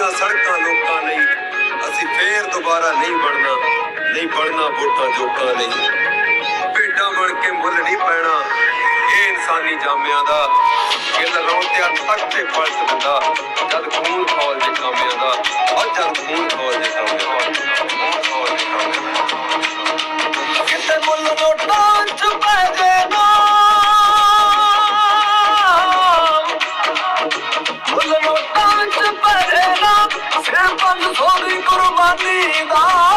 ਬਣੀਆਂ ਸੜਕਾਂ ਲੋਕਾਂ ਲਈ। ਅਸੀਂ ਫੇਰ ਦੁਬਾਰਾ ਨਹੀਂ ਬਣਨਾ ਨਹੀਂ ਬਣਨਾ ਵੋਟਾਂ ਜੋਕਾਂ ਲਈ। ਭੇਡਾਂ ਬਣ ਕੇ ਮੁੱਲ ਨਹੀਂ ਪੈਣਾ, ਇਹ ਇਨਸਾਨੀ ਜਾਮਿਆਂ ਦਾ। ਗਿੱਲ ਰੋਟਿਆ ਤੱਕ ਤੇ ਪਲਟ ਦਿੰਦਾ ਜਦ ਖੂਨ ਖੋਲ ਜੇ ਕਾਮਿਆਂ ਦਾ। ਔਰ ਜਦ ਖੂਨ ਖੋਲ ਜੇ ਕਾਮਿਆਂ ਦਾ। ਖੂਨ ਖੋਲ ਜੇ ਕਾਮਿਆਂ ਦਾ। நீதான்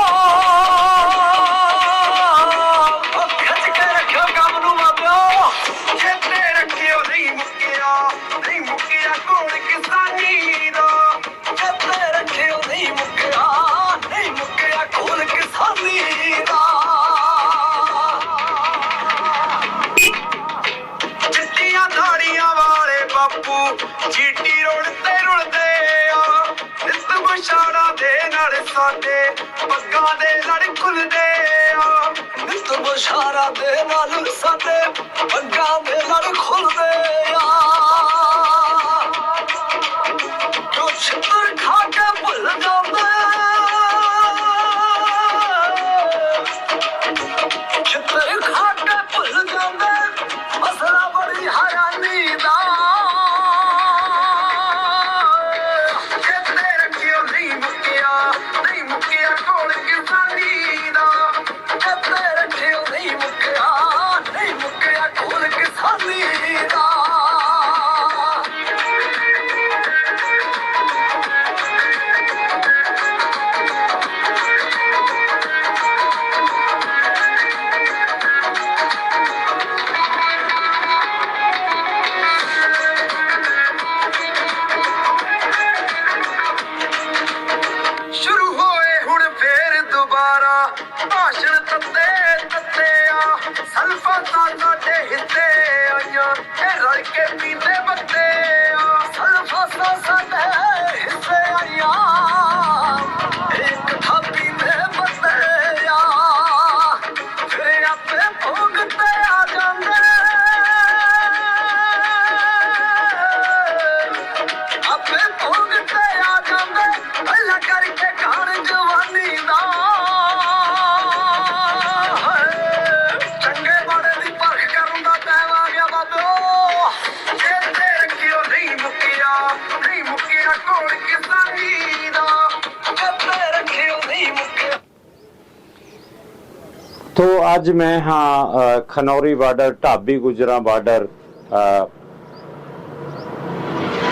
ਅੱਜ ਮੈਂ ਹਾਂ ਖਨੌਰੀ ਬਾਰਡਰ, ਢਾਬੀ ਗੁਜਰਾ ਬਾਰਡਰ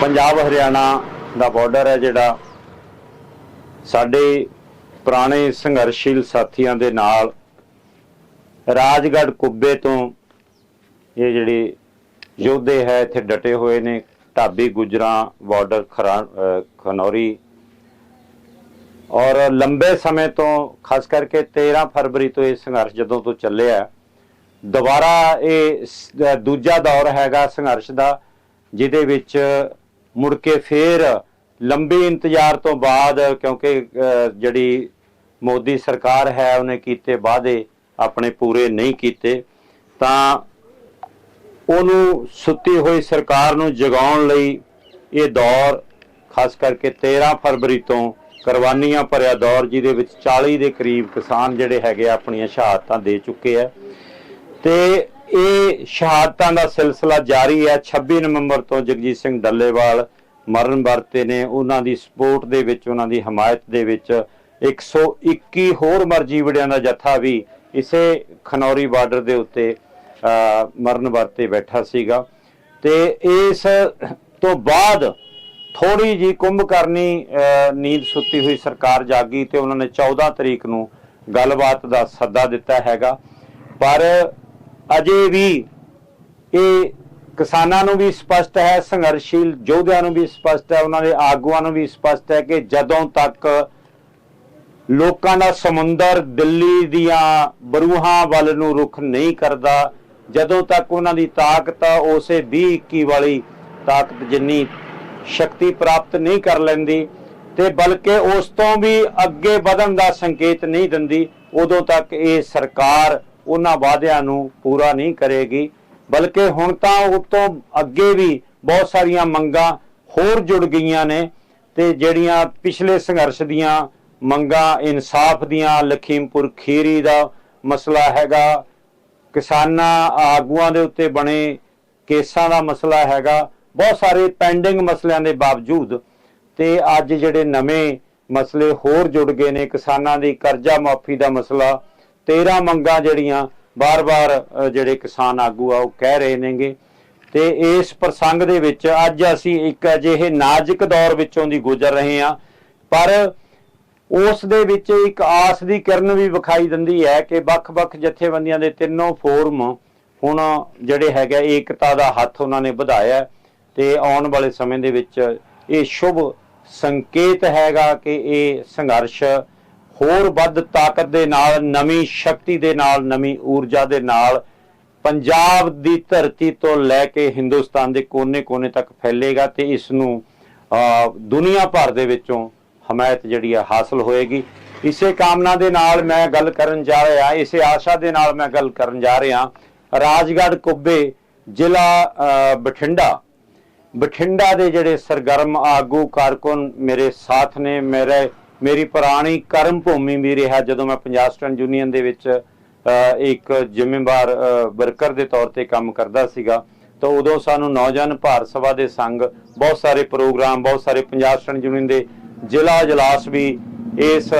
ਪੰਜਾਬ ਹਰਿਆਣਾ ਦਾ ਬਾਰਡਰ ਹੈ ਜਿਹੜਾ ਸਾਡੇ ਪੁਰਾਣੇ ਸੰਘਰਸ਼ੀਲ ਸਾਥੀਆਂ ਦੇ ਨਾਲ ਰਾਜਗੜ੍ਹ ਕੁੱਬੇ ਤੋਂ ਇਹ ਜਿਹੜੇ ਯੋਧੇ ਹੈ, ਇੱਥੇ ਡਟੇ ਹੋਏ ਨੇ। ਢਾਬੀ ਗੁਜਰਾ ਬਾਰਡਰ ਖਰਾ- ਖਨੌਰੀ ਔਰ ਲੰਬੇ ਸਮੇਂ ਤੋਂ, ਖਾਸ ਕਰਕੇ 13 ਫਰਵਰੀ ਤੋਂ ਇਹ ਸੰਘਰਸ਼ ਜਦੋਂ ਤੋਂ ਚੱਲਿਆ, ਦੁਬਾਰਾ ਇਹ ਦੂਜਾ ਦੌਰ ਹੈਗਾ ਸੰਘਰਸ਼ ਦਾ, ਜਿਹਦੇ ਵਿੱਚ ਮੁੜ ਕੇ ਫੇਰ ਲੰਬੇ ਇੰਤਜ਼ਾਰ ਤੋਂ ਬਾਅਦ, ਕਿਉਂਕਿ ਜਿਹੜੀ ਮੋਦੀ ਸਰਕਾਰ ਹੈ, ਉਹਨੇ ਕੀਤੇ ਵਾਅਦੇ ਆਪਣੇ ਪੂਰੇ ਨਹੀਂ ਕੀਤੇ, ਤਾਂ ਉਹਨੂੰ ਸੁੱਤੀ ਹੋਈ ਸਰਕਾਰ ਨੂੰ ਜਗਾਉਣ ਲਈ ਇਹ ਦੌਰ, ਖਾਸ ਕਰਕੇ 13 ਫਰਵਰੀ ਤੋਂ ਕੁਰਬਾਨੀਆਂ ਭਰਿਆ ਦੌਰ ਜਿਹਦੇ ਵਿੱਚ 40 ਦੇ ਕਰੀਬ ਕਿਸਾਨ ਜਿਹੜੇ ਹੈਗੇ ਆ ਆਪਣੀਆਂ ਸ਼ਹਾਦਤਾਂ ਦੇ ਚੁੱਕੇ ਆ। ਤੇ ਇਹ ਸ਼ਹਾਦਤਾਂ ਦਾ ਸਿਲਸਿਲਾ ਜਾਰੀ ਹੈ 26 ਨਵੰਬਰ ਤੋਂ ਜਗਜੀਤ ਸਿੰਘ ਡੱਲੇਵਾਲ ਮਰਨ ਵਰਤੇ ਨੇ। ਉਹਨਾਂ ਦੀ ਸਪੋਰਟ ਦੇ ਵਿੱਚ, ਉਹਨਾਂ ਦੀ ਹਮਾਇਤ ਦੇ ਵਿੱਚ 121 ਹੋਰ ਮਰਜ਼ੀ ਵੜਿਆਂ ਦਾ ਜਥਾ ਵੀ ਇਸੇ ਖਨੌਰੀ ਬਾਰਡਰ ਦੇ ਉੱਤੇ ਮਰਨ ਵਰਤੇ ਬੈਠਾ ਸੀਗਾ। ਤੇ ਇਸ ਤੋਂ ਬਾਅਦ ਥੋੜੀ ਜੀ ਕੁੰਭ ਕਰਨੀ ਨੀਂਦ ਸੁੱਤੀ ਹੋਈ ਸਰਕਾਰ ਜਾਗੀ ਤੇ ਉਹਨਾਂ ਨੇ 14 ਤਰੀਕ ਨੂੰ ਗੱਲਬਾਤ ਦਾ ਸੱਦਾ ਦਿੱਤਾ ਹੈਗਾ। ਪਰ ਅਜੇ ਵੀ ਇਹ ਕਿਸਾਨਾਂ ਨੂੰ ਵੀ ਸਪਸ਼ਟ ਹੈ, ਸੰਘਰਸ਼ੀਲ ਯੋਧਿਆਂ ਨੂੰ ਵੀ ਸਪਸ਼ਟ ਹੈ, ਉਹਨਾਂ ਦੇ ਆਗੂਆਂ ਨੂੰ ਵੀ ਸਪਸ਼ਟ ਹੈ ਕਿ ਜਦੋਂ ਤੱਕ ਲੋਕਾਂ ਦਾ ਸਮੁੰਦਰ ਦਿੱਲੀ ਦੀਆਂ ਬਰੂਹਾਂ ਵੱਲ ਨੂੰ ਰੁਖ ਨਹੀਂ ਕਰਦਾ, ਜਦੋਂ ਤੱਕ ਉਹਨਾਂ ਦੀ ਤਾਕਤ ਉਸੇ 20 21 ਵਾਲੀ ਤਾਕਤ ਜਿੰਨੀ ਸ਼ਕਤੀ ਪ੍ਰਾਪਤ ਨਹੀਂ ਕਰ ਲੈਂਦੀ ਤੇ ਬਲਕਿ ਉਸ ਤੋਂ ਵੀ ਅੱਗੇ ਵਧਣ ਦਾ ਸੰਕੇਤ ਨਹੀਂ ਦਿੰਦੀ, ਉਦੋਂ ਤੱਕ ਇਹ ਸਰਕਾਰ ਉਹਨਾਂ ਵਾਅਦਿਆਂ ਨੂੰ ਪੂਰਾ ਨਹੀਂ ਕਰੇਗੀ। ਬਲਕਿ ਹੁਣ ਤਾਂ ਉਸ ਤੋਂ ਅੱਗੇ ਵੀ ਬਹੁਤ ਸਾਰੀਆਂ ਮੰਗਾਂ ਹੋਰ ਜੁੜ ਗਈਆਂ ਨੇ ਤੇ ਜਿਹੜੀਆਂ ਪਿਛਲੇ ਸੰਘਰਸ਼ ਦੀਆਂ ਮੰਗਾਂ, ਇਨਸਾਫ ਦੀਆਂ, ਲਖੀਮਪੁਰ ਖੀਰੀ ਦਾ ਮਸਲਾ ਹੈਗਾ, ਕਿਸਾਨਾਂ ਆਗੂਆਂ ਦੇ ਉੱਤੇ ਬਣੇ ਕੇਸਾਂ ਦਾ ਮਸਲਾ ਹੈਗਾ ਬਹੁਤ ਸਾਰੇ ਪੈਂਡਿੰਗ ਮਸਲਿਆਂ ਦੇ ਬਾਵਜੂਦ ਤੇ ਅੱਜ ਜਿਹੜੇ ਨਵੇਂ ਮਸਲੇ ਹੋਰ ਜੁੜ ਗਏ ਨੇ, ਕਿਸਾਨਾਂ ਦੀ ਕਰਜ਼ਾ ਮਾਫੀ ਦਾ ਮਸਲਾ 13 ਮੰਗਾਂ ਜਿਹੜੀਆਂ ਬਾਰ-ਬਾਰ ਜਿਹੜੇ ਕਿਸਾਨ ਆਗੂ ਆ, ਉਹ ਕਹਿ ਰਹੇ ਨੇਗੇ। ਤੇ ਇਸ ਪ੍ਰਸੰਗ ਦੇ ਵਿੱਚ ਅੱਜ ਅਸੀਂ ਇੱਕ ਅਜਿਹੇ ਨਾਜ਼ੁਕ ਦੌਰ ਵਿੱਚੋਂ ਦੀ ਗੁਜ਼ਰ ਰਹੇ ਹਾਂ, ਪਰ ਉਸ ਦੇ ਵਿੱਚ ਇੱਕ ਆਸ ਦੀ ਕਿਰਨ ਵੀ ਵਿਖਾਈ ਦਿੰਦੀ ਹੈ ਕਿ ਵੱਖ-ਵੱਖ ਜਥੇਬੰਦੀਆਂ ਦੇ ਤਿੰਨੋਂ ਫੋਰਮ ਹੁਣ ਜਿਹੜੇ ਹੈਗਾ ਏਕਤਾ ਦਾ ਹੱਥ ਉਹਨਾਂ ਨੇ ਵਧਾਇਆ ਤੇ ਆਉਣ ਵਾਲੇ ਸਮੇਂ ਦੇ ਵਿੱਚ ਇਹ ਸ਼ੁਭ ਸੰਕੇਤ ਹੈਗਾ ਕਿ ਇਹ ਸੰਘਰਸ਼ ਹੋਰ ਵੱਧ ਤਾਕਤ ਦੇ ਨਾਲ, ਨਵੀਂ ਸ਼ਕਤੀ ਦੇ ਨਾਲ, ਨਵੀਂ ਊਰਜਾ ਦੇ ਨਾਲ ਪੰਜਾਬ ਦੀ ਧਰਤੀ ਤੋਂ ਲੈ ਕੇ ਹਿੰਦੁਸਤਾਨ ਦੇ ਕੋਨੇ-ਕੋਨੇ ਤੱਕ ਫੈਲੇਗਾ ਤੇ ਇਸ ਨੂੰ ਦੁਨੀਆ ਭਰ ਦੇ ਵਿੱਚੋਂ ਹਮਾਇਤ ਜਿਹੜੀ ਆ ਹਾਸਲ ਹੋਏਗੀ। ਇਸੇ ਕਾਮਨਾ ਦੇ ਨਾਲ ਮੈਂ ਗੱਲ ਕਰਨ ਜਾ ਰਿਹਾ, ਇਸੇ ਆਸ਼ਾ ਦੇ ਨਾਲ ਮੈਂ ਗੱਲ ਕਰਨ ਜਾ ਰਿਹਾ। ਰਾਜਗੜ੍ਹ, ਕੁੱਬੇ ਜ਼ਿਲ੍ਹਾ ਬਠਿੰਡਾ ਬਠਿੰਡਾ ਦੇ ਜਿਹੜੇ ਸਰਗਰਮ ਆਗੂ ਕਾਰਕੁਨ ਮੇਰੇ ਸਾਥ ਨੇ, ਮੇਰੇ, ਮੇਰੀ ਪੁਰਾਣੀ ਕਰਮ ਭੂਮੀ ਵੀ ਰਿਹਾ ਜਦੋਂ ਮੈਂ ਪੰਜਾਬ ਸਟੂਡੈਂਟ ਯੂਨੀਅਨ ਦੇ ਵਿੱਚ ਇੱਕ ਜ਼ਿੰਮੇਵਾਰ ਵਰਕਰ ਦੇ ਤੌਰ ਤੇ ਕੰਮ ਕਰਦਾ ਸੀਗਾ। ਤਾਂ ਉਦੋਂ ਸਾਨੂੰ ਨੌਜਵਾਨ ਭਾਰਤ ਸਭਾ ਦੇ ਸੰਗ ਬਹੁਤ ਸਾਰੇ ਪ੍ਰੋਗਰਾਮ, ਬਹੁਤ ਸਾਰੇ ਪੰਜਾਬ ਸਟੂਡੈਂਟ ਯੂਨੀਅਨ ਦੇ ਜ਼ਿਲ੍ਹਾ ਇਜਲਾਸ ਵੀ ਇਸ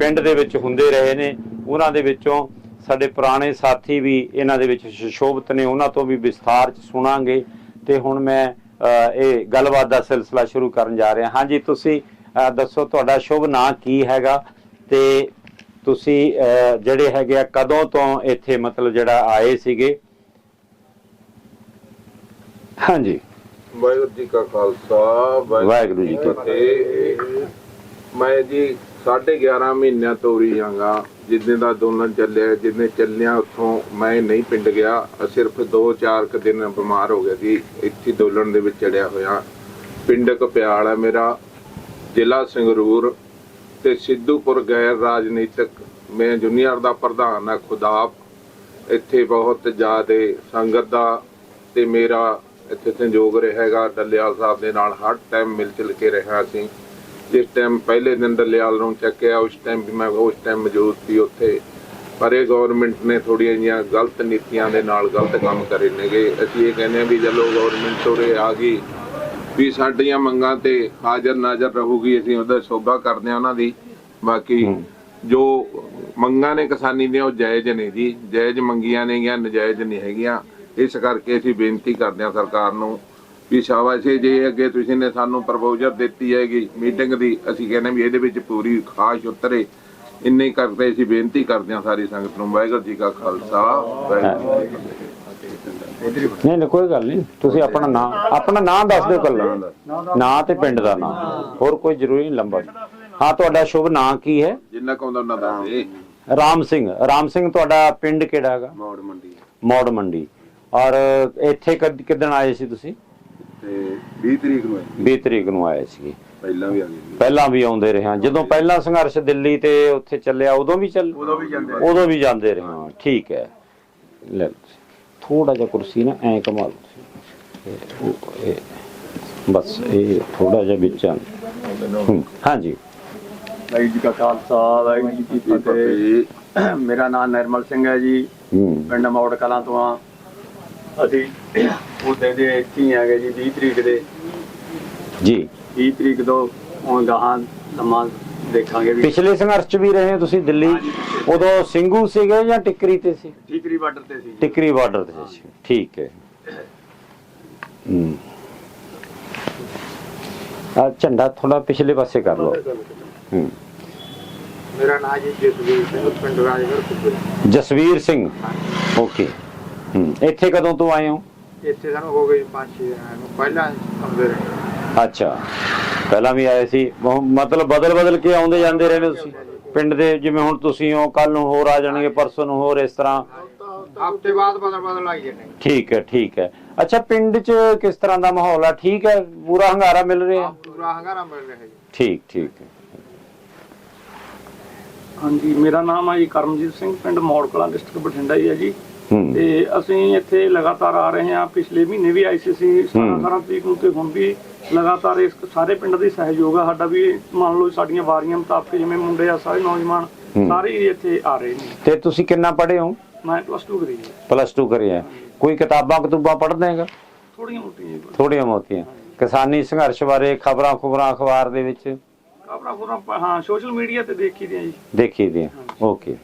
ਪਿੰਡ ਦੇ ਵਿੱਚ ਹੁੰਦੇ ਰਹੇ ਨੇ। ਉਹਨਾਂ ਦੇ ਵਿੱਚੋਂ ਸਾਡੇ ਪੁਰਾਣੇ ਸਾਥੀ ਵੀ ਇਹਨਾਂ ਦੇ ਵਿੱਚ ਸ਼ੋਭਤ ਨੇ। ਉਹਨਾਂ ਤੋਂ ਵੀ ਵਿਸਥਾਰ ਚ ਸੁਣਾਂਗੇ। ਤੇ ਹੁਣ ਮੈਂ ਇਹ ਗੱਲਬਾਤ ਦਾ ਸਿਲਸਿਲਾ ਸ਼ੁਰੂ ਕਰਨ ਜਾ ਰਿਹਾ ਹਾਂਜੀ ਤੁਸੀਂ ਦੱਸੋ ਤੁਹਾਡਾ ਸ਼ੁਭ ਨਾਂ ਕੀ ਹੈਗਾ ਤੇ ਤੁਸੀਂ ਜਿਹੜੇ ਹੈਗੇ ਆ ਕਦੋਂ ਤੋਂ ਇੱਥੇ ਮਤਲਬ ਜਿਹੜਾ ਆਏ ਸੀਗੇ? ਹਾਂਜੀ। ਵਾਹਿਗੁਰੂ ਜੀ ਕਾ ਖਾਲਸਾ ਵਾਹਿਗੁਰੂ ਜੀ ਕੀ ਫਤਿਹ। ਮੈਂ ਜੀ 11.5 ਮਹੀਨਿਆਂ ਤੋਂ ਉਰੀ ਜਾਂਗਾ ਜਿੱਦਾਂ ਦਾ ਅੰਦੋਲਨ ਚੱਲਿਆ, ਜਿੰਨੇ ਚੱਲਿਆ ਉੱਥੋਂ ਮੈਂ ਨਹੀਂ ਪਿੰਡ ਗਿਆ ਸਿਰਫ 2-4 ਕੁ ਦਿਨ ਬਿਮਾਰ ਹੋ ਗਿਆ ਸੀ, ਇੱਥੇ ਅੰਦੋਲਨ ਦੇ ਵਿੱਚ ਚੜਿਆ ਹੋਇਆ। ਪਿੰਡ ਕਪਿਆਲ ਹੈ ਮੇਰਾ, ਜ਼ਿਲ੍ਹਾ ਸੰਗਰੂਰ ਤੇ ਸਿੱਧੂਪੁਰ ਗੈਰ ਰਾਜਨੀਤਿਕ। ਮੈਂ ਜੂਨੀਅਰ ਦਾ ਪ੍ਰਧਾਨ ਹਾਂ ਖੁਦਾਬ ਇੱਥੇ ਬਹੁਤ ਜ਼ਿਆਦਾ ਸੰਗਤ ਦਾ ਤੇ ਮੇਰਾ ਇੱਥੇ ਸੰਯੋਗ ਰਿਹਾ ਹੈਗਾ ਡੱਲੇਵਾਲ ਸਾਹਿਬ ਦੇ ਨਾਲ ਹਰ ਟਾਈਮ ਮਿਲ ਜੁਲ ਕੇ ਰਿਹਾ ਸੀ। ਜਿਸ ਟਾਈਮ ਪਹਿਲੇ ਦਿਨ ਡੱਲੇਵਾਲ ਨੂੰ ਚੱਕਿਆ ਉਸ ਟਾਈਮ ਵੀ ਮੈਂ ਉਸ ਟਾਈਮ ਮੌਜੂਦ ਸੀ ਉੱਥੇ। ਪਰ ਇਹ ਗਵਰਨਮੈਂਟ ਨੇ ਥੋੜੀਆਂ ਜਿਹੀਆਂ ਗਲਤ ਨੀਤੀਆਂ ਦੇ ਨਾਲ ਗਲਤ ਕੰਮ ਕਰੇ ਨੇਗੇ। ਅਸੀਂ ਇਹ ਕਹਿੰਦੇ ਹਾਂ ਵੀ ਜਦੋਂ ਗਵਰਨਮੈਂਟ ਉਰੇ ਆ ਗਈ ਵੀ ਸਾਡੀਆਂ ਮੰਗਾਂ ਤੇ ਹਾਜ਼ਰ ਨਾਜ਼ਰ ਰਹੂਗੀ ਅਸੀਂ ਉਹਦਾ ਸੋਭਾ ਕਰਦੇ ਹਾਂ ਉਹਨਾਂ ਦੀ। ਬਾਕੀ ਜੋ ਮੰਗਾਂ ਨੇ ਕਿਸਾਨੀ ਦੀਆਂ ਉਹ ਜਾਇਜ਼ ਨੇ ਜੀ। ਜਾਇਜ਼ ਮੰਗੀਆਂ ਨੇਗੀਆਂ ਨਜਾਇਜ਼ ਨਹੀਂ ਹੈਗੀਆਂ। ਇਸ ਕਰਕੇ ਅਸੀਂ ਬੇਨਤੀ ਕਰਦੇ ਹਾਂ ਸਰਕਾਰ ਨੂੰ ਵੀ ਸ਼ਾਬਾਸ਼ੇ ਜੇ ਅੱਗੇ ਤੁਸੀਂ ਨੇ ਸਾਨੂੰ ਪ੍ਰਪੋਜ਼ਲ ਦਿੱਤੀ ਹੈਗੀ ਮੀਟਿੰਗ ਦੀ ਅਸੀਂ ਕਹਿੰਦੇ ਵੀ ਇਹਦੇ ਵਿੱਚ ਪੂਰੀ ਖਾਸ ਉਤਰੇ। ਇੰਨੇ ਹੀ ਕਰਦੇ ਅਸੀਂ ਬੇਨਤੀ ਕਰਦੇ ਹਾਂ ਸਾਰੀ ਸੰਗਤ ਨੂੰ। ਵਾਹਿਗੁਰੂ ਜੀ ਕਾ ਖਾਲਸਾ ਵਾਹਿਗੁਰੂ ਜੀ ਕੀ ਫਤਿਹ। ਨਹੀਂ ਨਹੀਂ ਕੋਈ ਗੱਲ ਨਹੀਂ। ਤੁਸੀਂ ਆਪਣਾ ਨਾਮ ਆਪਣਾ ਨਾਮ ਦੱਸ ਦਿਓ ਕੱਲਾ ਨਾਂ ਤੇ ਪਿੰਡ ਦਾ ਨਾਮ ਹੋਰ ਕੋਈ ਜ਼ਰੂਰੀ ਨਹੀਂ ਲੰਬਾ। ਹਾਂ ਤੁਹਾਡਾ ਸ਼ੁਭ ਨਾਂ ਕੀ ਹੈ? ਜਿੰਨਾ ਕੁ ਹੁੰਦਾ ਉਹਨਾਂ ਦਾ ਰਾਮ ਸਿੰਘ। ਰਾਮ ਸਿੰਘ ਤੁਹਾਡਾ ਪਿੰਡ ਕਿਹੜਾ ਹੈਗਾ? ਮੌੜ ਮੰਡੀ। ਮੌੜ ਮੰਡੀ। ਔਰ ਇੱਥੇ ਕਦ- ਕਿੱਦਣ ਆਏ ਸੀ ਤੁਸੀਂ? ਤੇ 20 ਤਰੀਕ ਨੂੰ ਹੈ 20 ਤਰੀਕ ਨੂੰ ਆਏ ਸੀ। ਪਹਿਲਾਂ ਵੀ ਆ ਗਏ ਪਹਿਲਾਂ ਵੀ ਆਉਂਦੇ ਰਹੇ ਹਾਂ। ਜਦੋਂ ਪਹਿਲਾ ਸੰਘਰਸ਼ ਦਿੱਲੀ ਤੇ ਉੱਥੇ ਚੱਲਿਆ ਉਦੋਂ ਵੀ ਚੱਲ ਉਦੋਂ ਵੀ ਜਾਂਦੇ ਉਦੋਂ ਵੀ ਜਾਂਦੇ ਰਹੇ ਹਾਂ। ਠੀਕ ਹੈ। ਲੈ ਥੋੜਾ ਜਿਹਾ ਕੁਰਸੀ ਨਾ ਐ ਕਮਾ ਲਓ ਤੁਸੀਂ। ਇਹ- ਉਹ- ਇਹ- ਬਸ ਇਹ ਥੋੜਾ ਜਿਹਾ ਵਿੱਚ ਆ। ਹੂੰ, ਹਾਂਜੀ। ਵਾਹਿਗੁਰੂ ਜੀ ਕਾ ਖਾਲਸਾ ਵਾਹਿਗੁਰੂ ਜੀ ਕੀ ਫਤਿਹ। ਮੇਰਾ ਨਾਮ ਨਿਰਮਲ ਸਿੰਘ ਹੈ ਜੀ। ਹੂੰ। ਪਿੰਡ ਮੌੜ ਕਲਾਂ ਤੋਂ ਆ ਅਸੀਂ ਉਹਦੇ ਦੇ ਇੱਥੇ ਹੀ ਹੈਗੇ ਜੀ 20 ਤਰੀਕ ਦੇ। ਜੀ। 20 ਤਰੀਕ ਤੋਂ ਹੁਣ ਗਾਹਾਂ ਸਮਾਂ ਦੇਖਾਂਗੇ ਵੀ ਪਿਛਲੇ ਸੰਘਰਸ਼ ਚ ਵੀ ਰਹੇ ਹੋ ਤੁਸੀਂ ਦਿੱਲੀ? ਉਦੋਂ ਸਿੰਘੂ ਸੀਗੇ ਜਾਂ ਟਿੱਕਰੀ ਤੇ ਸੀ? ਠੀਕਰੀ ਬਾਰਡਰ ਤੇ ਸੀ। ਟਿੱਕਰੀ ਬਾਰਡਰ ਤੇ ਸੀ। ਠੀਕ ਹੈ। ਹੂੰ। ਆ ਝੰਡਾ ਥੋੜਾ ਪਿਛਲੇ ਪਾਸੇ ਕਰ ਲਓ। ਹੂੰ। ਮੇਰਾ ਨਾਮ ਜੀ ਜਸਵੀਰ ਸਿੰਘ ਪਿੰਡ ਰਾਜਗੜ੍ਹ ਜਸਵੀਰ ਸਿੰਘ। ਓਕੇ। ਇੱਥੇ ਕਦੋਂ ਤੋਂ ਆਏ ਹੋ? ਇੱਥੇ ਸਾਨੂੰ ਹੋ ਗਏ 5-6 ਦਿਨਾਂ। ਨੂੰ ਪਹਿਲਾਂ ਆਉਂਦੇ ਰਹੇ। ਅੱਛਾ। ਪਹਿਲਾਂ ਵੀ ਆਏ ਸੀ। ਮਤਲਬ ਬਦਲ ਬਦਲ ਕੇ ਆਉਂਦੇ ਜਾਂਦੇ ਰਹੇ ਨੇ ਤੁਸੀਂ? ਪਿੰਡ ਦੇ ਜਿਵੇਂ ਹੁਣ ਤੁਸੀਂ ਹੋ ਕੱਲ ਨੂੰ ਹੋਰ ਆ ਜਾਣਗੇ ਪਰਸੋਂ ਨੂੰ ਹੋਰ ਇਸ ਤਰ੍ਹਾਂ? ਹਫ਼ਤੇ ਬਾਅਦ ਬਦਲ ਬਦਲ ਆਈ ਜਾਂਦੇ ਠੀਕ ਹੈ ਠੀਕ ਹੈ। ਅੱਛਾ ਪਿੰਡ 'ਚ ਕਿਸ ਤਰ੍ਹਾਂ ਦਾ ਮਾਹੌਲ ਆ? ਠੀਕ ਹੈ ਪੂਰਾ ਹੰਗਾਰਾ ਮਿਲ ਰਿਹਾ? ਪੂਰਾ ਹੰਗਾਰਾ ਮਿਲ ਰਿਹਾ ਜੀ। ਠੀਕ ਠੀਕ ਹੈ। ਹਾਂਜੀ ਮੇਰਾ ਨਾਮ ਹੈ ਜੀ ਕਰਮਜੀਤ ਸਿੰਘ ਪਿੰਡ ਮੌੜ ਕਲਾਂ ਡਿਸਟ੍ਰਿਕਟ ਬਠਿੰਡਾ ਹੀ ਹੈ ਜੀ। ਤੇ ਅਸੀਂ ਇੱਥੇ ਲਗਾਤਾਰ ਆ ਰਹੇ ਹਾਂ। ਪਿਛਲੇ ਮਹੀਨੇ ਵੀ ਆਏ ਸੀ ਅਸੀਂ 17 17 ਤਰੀਕ ਨੂੰ ਤੇ ਹੁਣ ਵੀ ਲਗਾਤਾਰ ਇਸ ਸਾਰੇ ਪਿੰਡ ਦੀ ਸਹਿਯੋਗ ਆ। ਸਾਡਾ ਵੀ ਮੰਨ ਲਓ ਸਾਡੀਆਂ ਵਾਰੀਆਂ ਮੁਤਾਬਕ ਜਿਵੇਂ ਮੁੰਡੇ ਆ ਸਾਰੇ ਨੌਜਵਾਨ ਹੂੰ। ਸਾਰੇ ਹੀ ਇੱਥੇ ਆ ਰਹੇ ਨੇ। ਤੇ ਤੁਸੀਂ ਕਿੰਨਾ ਪੜ੍ਹੇ ਹੋ? ਮੈਂ ਪਲੱਸ 2 ਕਰੀ ਹੈ। ਪਲੱਸ 2 ਕਰਿਆ ਕੋਈ ਕਿਤਾਬਾਂ ਕਤੂਬਾਂ ਪੜ੍ਹਦੇ ਹੈਗਾ? ਥੋੜੀਆਂ ਮੋਟੀਆਂ ਜੀ। ਥੋੜੀਆਂ ਮੋਤੀਆਂ ਕਿਸਾਨੀ ਸੰਘਰਸ਼ ਬਾਰੇ ਖਬਰਾਂ ਖਬਰਾਂ ਅਖਬਾਰ ਦੇ ਵਿੱਚ? ਆਪਣਾ ਪੂਰਾ ਹਾਂ ਸੋਸ਼ਲ ਮੀਡੀਆ ਤੇ ਦੇਖੀ ਦੀਆਂ ਜੀ। ਦੇਖੀ ਦੀਆਂ। ਓਕੇ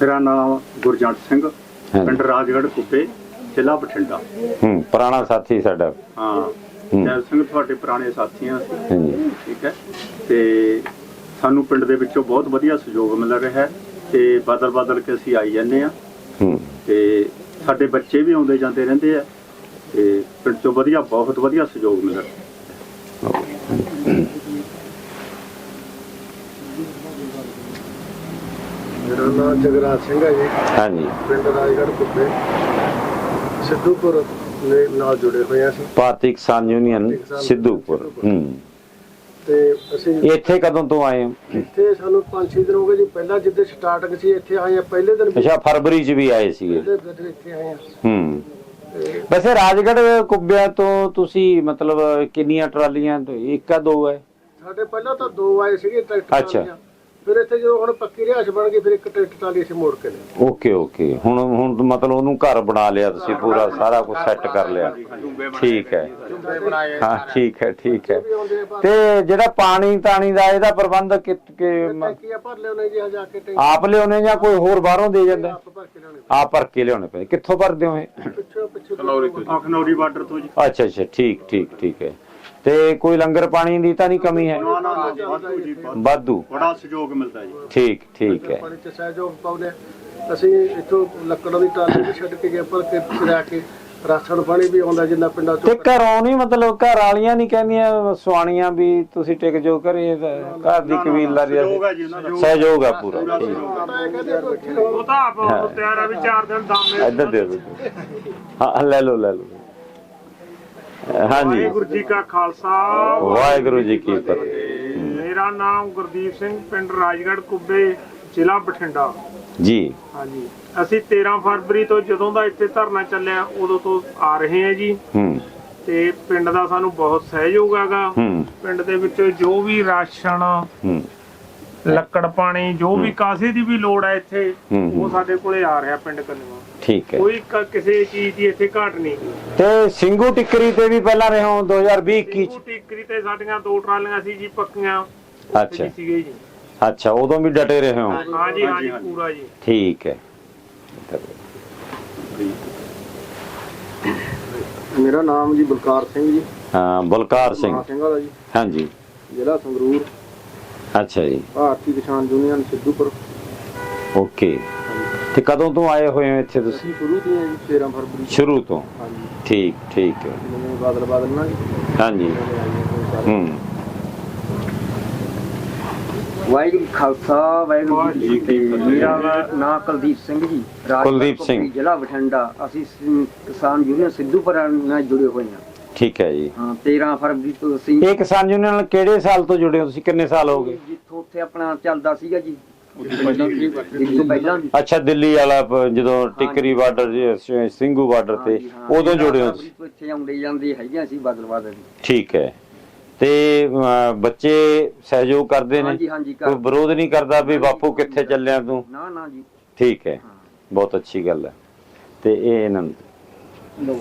ਮੇਰਾ ਨਾਮ ਗੁਰਜੰਟ ਸਿੰਘ ਹਾਂਜੀ। ਪਿੰਡ ਰਾਜਗੜ੍ਹ ਕੁੱਪੇ ਜ਼ਿਲ੍ਹਾ ਬਠਿੰਡਾ। ਹੂੰ ਪੁਰਾਣਾ ਸਾਥੀ ਸਾਡਾ। ਹਾਂ ਹੂੰ। ਜੈਲ ਸਿੰਘ ਤੁਹਾਡੇ ਪੁਰਾਣੇ ਸਾਥੀਆਂ ਸੀ। ਹਾਂਜੀ। ਠੀਕ ਹੈ ਤੇ ਸਾਨੂੰ ਪਿੰਡ ਦੇ ਵਿੱਚੋਂ ਬਹੁਤ ਵਧੀਆ ਸਹਿਯੋਗ ਮਿਲ ਰਿਹਾ ਹੈ ਤੇ ਬਦਲ ਬਦਲ ਕੇ ਅਸੀਂ ਆਈ ਜਾਂਦੇ ਆ ਹੂੰ। ਤੇ ਸਾਡੇ ਬੱਚੇ ਵੀ ਆਉਂਦੇ ਜਾਂਦੇ ਰਹਿੰਦੇ ਆ ਤੇ ਪਿੰਡ ਤੋਂ ਵਧੀਆ ਬਹੁਤ ਵਧੀਆ ਸਹਿਯੋਗ ਮਿਲ ਰਿਹਾ। ਮੇਰਾ ਨਾਮ ਜਗਰਾਜ ਸਿੰਘ ਹੈ ਜੀ। ਹਾਂਜੀ। ਪਿੰਡ ਰਾਜਗੜ੍ਹ ਕੁੱਬੇ ਸਿੱਧੂਪੁਰ ਦੇ ਨਾਲ ਜੁੜੇ ਹੋਏ ਹਾਂ ਅਸੀਂ। ਭਾਰਤੀ ਕਿਸਾਨ ਯੂਨੀਅਨ ਸਿੱਧੂਪੁਰ ਹੂੰ। ਤੇ ਅਸੀਂ ਇੱਥੇ ਕਦੋਂ ਤੋਂ ਆਏ ਹੋ? ਇੱਥੇ ਸਾਨੂੰ 5-6 ਦਿਨ ਹੋ ਗਏ ਜੀ। ਪਹਿਲਾਂ ਜਿੱਦੇ ਸਟਾਰਟਿੰਗ ਸੀ ਇੱਥੇ ਆਏ ਆ ਪਹਿਲੇ ਦਿਨ ਵੀ ਅੱਛਾ ਫਰਵਰੀ 'ਚ ਵੀ ਆਏ ਸੀਗੇ। ਪਹਿਲੇ ਦਿਨ ਇੱਥੇ ਆਏ ਆ ਹੂੰ। ਵੈਸੇ ਰਾਜਗੜ੍ਹ ਕੁੱਬਿਆਂ ਤੋਂ ਤੁਸੀਂ ਮਤਲਬ ਕਿੰਨੀਆਂ ਟਰਾਲੀਆਂ ਇੱਕ ਆ ਦੋ ਹੈ ਸਾਡੇ ਪਹਿਲਾਂ ਤਾਂ ਦੋ ਆਏ ਸੀਗੇ ਟਰੈਕਟਰ ਅੱਛਾ। ਫਿਰ ਇੱਥੇ ਜਦੋਂ ਹੁਣ ਪੱਕੀ ਰਿਹਾਇਸ਼ ਬਣ ਗਈ ਫਿਰ ਇੱਕ ਅਸੀਂ ਮੋੜ ਕੇ ਲਿਆ ਓਕੇ ਓਕੇ। ਹੁਣ ਹੁਣ ਮਤਲਬ ਉਹਨੂੰ ਘਰ ਬਣਾ ਲਿਆ ਤੁਸੀਂ ਪੂਰਾ ਸਾਰਾ ਕੁਝ ਸੈੱਟ ਕਰ ਲਿਆ। ਠੀਕ ਹੈ। ਹਾਂ ਠੀਕ ਹੈ ਠੀਕ ਹੈ। ਤੇ ਜਿਹੜਾ ਪਾਣੀ ਤਾਣੀ ਦਾ ਇਹਦਾ ਪ੍ਰਬੰਧ ਕਿ ਕਿ ਮ- ਟੈਂਕੀਆਂ ਭਰ ਲਿਆਉਣੇ ਜੀ ਜਾ ਕੇ ਟੈਂਕੀ। ਆਪ ਲਿਆਉਣੇ ਜਾਂ ਕੋਈ ਹੋਰ ਬਾਹਰੋਂ ਦੇ ਜਾਂਦਾ? ਆਪ ਭਰ ਕੇ ਲਿਆਉਣੇ ਆਪ ਭਰ ਕੇ ਲਿਆਉਣੇ ਪਏ ਕਿੱਥੋਂ ਭਰਦੇ ਹੋ ਇਹ? ਪਿੱਛੋਂ ਪਿੱਛੋਂ ਅਖਨੌਰੀ ਬਾਰਡਰ ਤੋਂ ਜੀ। ਅੱਛਾ ਅੱਛਾ। ਠੀਕ ਠੀਕ ਠੀਕ ਹੈ। ਤੇ ਕੋਈ ਲੰਗਰ ਪਾਣੀ ਦੀ ਤਾਂ ਨਹੀਂ ਕਮੀ ਹੈ? ਵਾਧੂ ਜੀ ਵਾਧੂ। ਵਾਧੂ। ਬੜਾ ਸਹਿਯੋਗ ਮਿਲਦਾ ਜੀ। ਠੀਕ ਠੀਕ ਹੈ। ਪਾਣੀ ਚ ਸਹਿਯੋਗ ਪਾਉਂਦੇ ਆ। ਅਸੀਂ ਇੱਥੋਂ ਲੱਕੜਾਂ ਦੀ ਟਰਾਲੀ ਵੀ ਛੱਡ ਕੇ ਗਏ ਪਰ ਕਿ ਫਿਰਾ ਕੇ ਰਾਸ਼ਨ ਪਾਣੀ ਵੀ ਆਉਂਦਾ ਜਿੰਨਾ ਪਿੰਡਾਂ ਤੇ ਚੋਂ ਘਰੋਂ ਨਹੀਂ ਮਤਲਬ ਘਰ ਵਾਲੀਆਂ ਨਹੀਂ ਕਹਿੰਦੀਆਂ ਸੁਆਣੀਆਂ ਵੀ ਤੁਸੀਂ ਟਿਕ ਜੋ ਘਰੇ ਤਾਂ ਘਰ ਦੀ ਕਬੀਲਦਾਰੀ ਸਹਿਯੋਗ ਹੈ ਜੀ ਉਹਨਾਂ ਦਾ। ਸਹਿਯੋਗ ਆ ਪੂਰਾ ਠੀਕ। ਉਹ ਤਾਂ ਆਪ ਤਿਆਰ ਆ ਵੀ ਚਾਰ ਦਿਨ ਦਾਮੇ ਇੱਧਰ ਦੇ ਦਿਓ। ਹਾਂ ਲੈ ਲਓ ਲੈ ਲਓ। ਹਾਂਜੀ। ਵਾਹਿਗੁਰੂ ਜੀ ਕਾ ਖਾਲਸਾ। ਵਾਹਿਗੁਰੂ ਜੀ ਕੀ ਫਤਿਹ। ਮੇਰਾ ਨਾਮ ਗੁਰਦੀਪ ਸਿੰਘ ਪਿੰਡ ਰਾਜਗੜ੍ਹ ਕੁੱਬੇ ਜ਼ਿਲ੍ਹਾ ਬਠਿੰਡਾ। ਜੀ। ਹਾਂਜੀ। ਅਸੀਂ 13 ਫਰਵਰੀ ਤੋਂ ਜਦੋਂ ਦਾ ਇੱਥੇ ਧਰਨਾ ਚੱਲਿਆ ਉਦੋਂ ਤੋਂ ਆ ਰਹੇ ਹਾਂ ਜੀ। ਹੂੰ। ਤੇ ਪਿੰਡ ਦਾ ਸਾਨੂੰ ਬਹੁਤ ਸਹਿਯੋਗ ਹੈਗਾ। ਪਿੰਡ ਦੇ ਵਿੱਚ ਜੋ ਵੀ ਰਾਸ਼ਨ ਹੂੰ। ਲੱਕੜ ਪਾਣੀ ਜੋ ਵੀ ਕਾਸੇ ਦੀ ਵੀ ਲੋੜ ਹੈ ਇੱਥੇ। ਉਹ ਸਾਡੇ ਕੋਲੇ ਆ ਰਿਹਾ ਪਿੰਡ ਕੰਨਵਾ। ਠੀਕ ਹੈ। ਕੋਈ ਕਿਸੇ ਚੀਜ਼ ਦੀ ਇੱਥੇ ਘਾਟ ਨਹੀਂ ਤੇ ਸਿੰਘੂ ਟਿੱਕਰੀ ਤੇ ਵੀ ਪਹਿਲਾਂ ਰਹੇ ਹੋ 2020 21 ਚ? ਟਿੱਕਰੀ ਤੇ ਸਾਡੀਆਂ ਦੋ ਟਰਾਲੀਆਂ ਸੀ ਜੀ ਪੱਕੀਆਂ। ਅੱਛਾ। ਜੀ ਸੀਗੇ ਜੀ ਅੱਛਾ ਉਦੋਂ ਵੀ ਡਟੇ ਰਹੇ ਹੋ? ਹਾਂਜੀ ਹਾਂਜੀ ਪੂਰਾ ਜੀ। ਠੀਕ ਹੈ। ਮੇਰਾ ਨਾਮ ਜੀ ਬਲਕਾਰ ਸਿੰਘ ਜੀ। ਹਾਂ ਬਲਕਾਰ ਸਿੰਘ। ਸਿੰਘ ਜੀ। ਹਾਂਜੀ। ਜ਼ਿਲ੍ਹਾ ਸੰਗਰੂਰ। ਅੱਛਾ ਜੀ। ਭਾਰਤੀ ਕਿਸਾਨ ਯੂਨੀਅਨ ਸਿੱਧੂਪੁਰ। ਓਕੇ। ਤੇ ਕਦੋਂ ਤੋਂ ਆਏ ਹੋਏ ਹੋ ਇੱਥੇ ਤੁਸੀਂ? ਅਸੀਂ ਸ਼ੁਰੂ ਤੋਂ ਹੀ ਜੀ 13 ਫਰਵਰੀ। ਸ਼ੁਰੂ ਤੋਂ? ਹਾਂਜੀ। ਠੀਕ ਠੀਕ ਹੈ। ਬਾਦਲ ਬਾਦਲ ਨਾਲ ਜੀ। ਹਾਂਜੀ। ਹੂੰ। ਵਾਹਿਗੁਰੂ ਖਾਲਸਾ ਵਾਹਿਗੁਰੂ ਜੀ ਕੀ ਫਤਿਹ। ਮੇਰਾ ਨਾਮ ਕੁਲਦੀਪ ਸਿੰਘ ਜੀ ਕੁਲਦੀਪ ਸਿੰਘ। ਜ਼ਿਲ੍ਹਾ ਬਠਿੰਡਾ। ਅਸੀਂ ਸ- ਕਿਸਾਨ ਯੂਨੀਅਨ ਸਿੱਧੂਪੁਰ ਨਾਲ ਜੁੜੇ ਹੋਏ ਹਾਂ। ਠੀਕ ਹੈ ਜੀ। ਹਾਂ 13 ਫਰਵਰੀ ਤੋਂ ਅਸੀਂ ਇਹ ਕਿਸਾਨ ਯੂਨੀਅਨ ਨਾਲ ਕਿਹੜੇ ਸਾਲ ਤੋਂ ਜੁੜੇ ਹੋ ਤੁਸੀਂ? ਕਿੰਨੇ ਸਾਲ ਹੋ ਗਏ? ਜਿੱਥੋਂ ਉੱਥੇ ਆਪਣਾ ਚੱਲਦਾ ਸੀਗਾ ਜੀ। ਪਹਿਲਾਂ ਵੀ ਅੱਛਾ ਦਿੱਲੀ ਵਾਲਾ ਪ- ਜਦੋਂ ਟਿਕਰੀ ਬਾਰਡਰ ਜੀ, ਸਿੰਘੂ ਬਾਰਡਰ ਤੇ ਹਾਂ। ਉਦੋਂ 13 ਜੁੜੇ ਹੋ ਫਰਵਰੀ ਤੋਂ ਇੱਥੇ ਆਉਂਦੇ ਜਾਂਦੇ ਹੈਗੇ ਅਸੀਂ ਬਦਲ ਬਦਲ ਠੀਕ ਹੈ। ਤੇ ਬੱਚੇ ਸਹਿਯੋਗ ਕਰਦੇ ਨੇ। ਕੋਈ ਵਿਰੋਧ ਨਹੀਂ ਕਰਦਾ ਵੀ ਬਾਪੂ ਕਿੱਥੇ ਚੱਲਿਆ ਤੂੰ? ਨਾ ਨਾ ਜੀ। ਠੀਕ ਹੈ। ਬਹੁਤ ਅੱਛੀ ਗੱਲ ਹੈ। ਤੇ ਇਹ ਲਓ